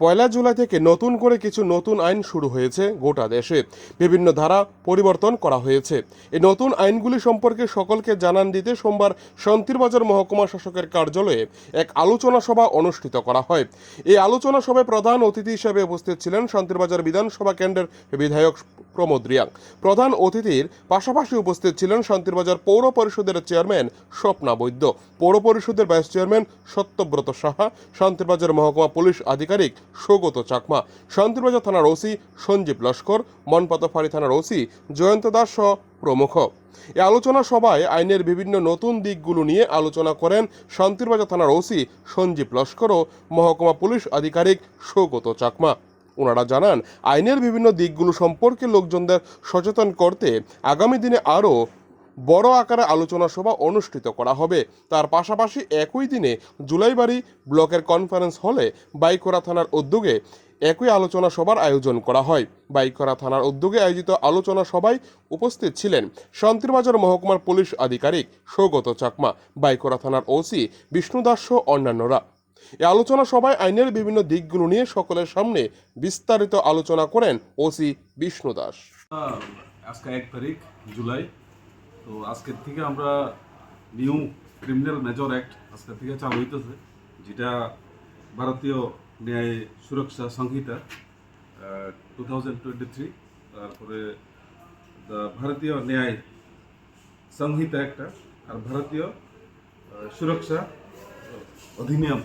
পয়লা জুলাই থেকে নতুন করে কিছু নতুন আইন শুরু হয়েছে গোটা দেশে। বিভিন্ন ধারা পরিবর্তন করা হয়েছে। এই নতুন আইনগুলি সম্পর্কে সকলকে জানান দিতে সোমবার শান্তিরবাজার মহকুমা শাসকের কার্যালয়ে এক আলোচনা সভা অনুষ্ঠিত করা হয়। এই আলোচনা সভায় প্রধান অতিথি হিসেবে উপস্থিত ছিলেন শান্তিরবাজার বিধানসভা কেন্দ্রের বিধায়ক প্রমোদ রিয়াং। প্রধান অতিথির পাশাপাশি উপস্থিত ছিলেন শান্তিরবাজার পৌর পরিষদের চেয়ারম্যান স্বপ্না বৈদ্য, পৌর পরিষদের ভাইস চেয়ারম্যান সত্যব্রত সাহা, শান্তিরবাজার মহকুমা পুলিশ আধিকারিক সৌগত চাকমা, শান্তিরবাজার থানার ওসি সঞ্জীব লস্কর, মনপাতফাড়ি থানার ওসি জয়ন্ত দাস সহ প্রমুখ। এ আলোচনা সভায় আইনের বিভিন্ন নতুন দিকগুলো নিয়ে আলোচনা করেন শান্তিরবাজার থানার ওসি সঞ্জীব লস্কর ও মহকুমা পুলিশ আধিকারিক সৌগত চাকমা। ওনারা জানান, আইনের বিভিন্ন দিকগুলো সম্পর্কে লোকজনদের সচেতন করতে আগামী দিনে আরও বড় আকারে আলোচনা সভা অনুষ্ঠিত করা হবে। তার পাশাপাশি একই দিনে জুলাইবাড়ি ব্লকের কনফারেন্স হলে বাইকোরা থানার উদ্যোগে একই আলোচনা সভার আয়োজন করা হয়। বাইকরা থানার উদ্যোগে আয়োজিত আলোচনা সভায় উপস্থিত ছিলেন শান্তিরবাজার মহকুমার পুলিশ আধিকারিক সৌগত চাকমা, বাইকোরা থানার ওসি বিষ্ণু দাস সহ অন্যান্যরা। এ আলোচনা সভায় আইনের বিভিন্ন দিকগুলো নিয়ে সকলের সামনে বিস্তারিত আলোচনা করেন ওসি বিষ্ণু দাস। আজকে এক তারিখ, জুলাই। তো আজকের থেকে আমরা নিউ ক্রিমিনাল মেজর অ্যাক্ট আজকের থেকে চালু হইতেছে, যেটা Bharatiya Nyaya Suraksha Sanhita two thousand twenty three তারপরে ভারতীয় ন্যায় সংহিতা একটা, আর ভারতীয় সুরক্ষা অধিনিয়ম,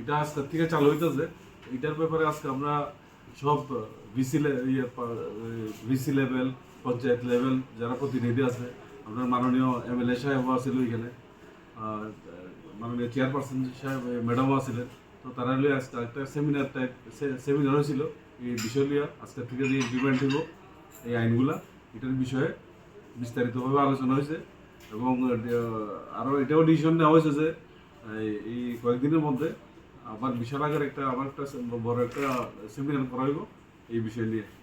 এটা আজকের থেকে চালু হইতেছে। এটার ব্যাপারে আজকে আমরা সব VC VC level panchayat level যারা প্রতিনিধি আছে, আপনার মাননীয় এমএলএ সাহেবও আছিল এখানে মাননীয় চেয়ারপারসন সাহেব ম্যাডামও আছিলেন। তো তারা লিয়ে আজকে একটা সেমিনার টাইপ সেমিনার হয়েছিল। এই বিষয় লিয়ে আজকের থেকে যে ইমপ্লিমেন্ট হইব এই আইনগুলা, এটার বিষয়ে বিস্তারিতভাবে আলোচনা হয়েছে। এবং আরও এটাও ডিসিশন নেওয়া হয়েছে যে এই কয়েকদিনের মধ্যে আবার বিশাল আকার একটা আবার একটা বড় একটা সেমিনার করা এই বিষয় নিয়ে।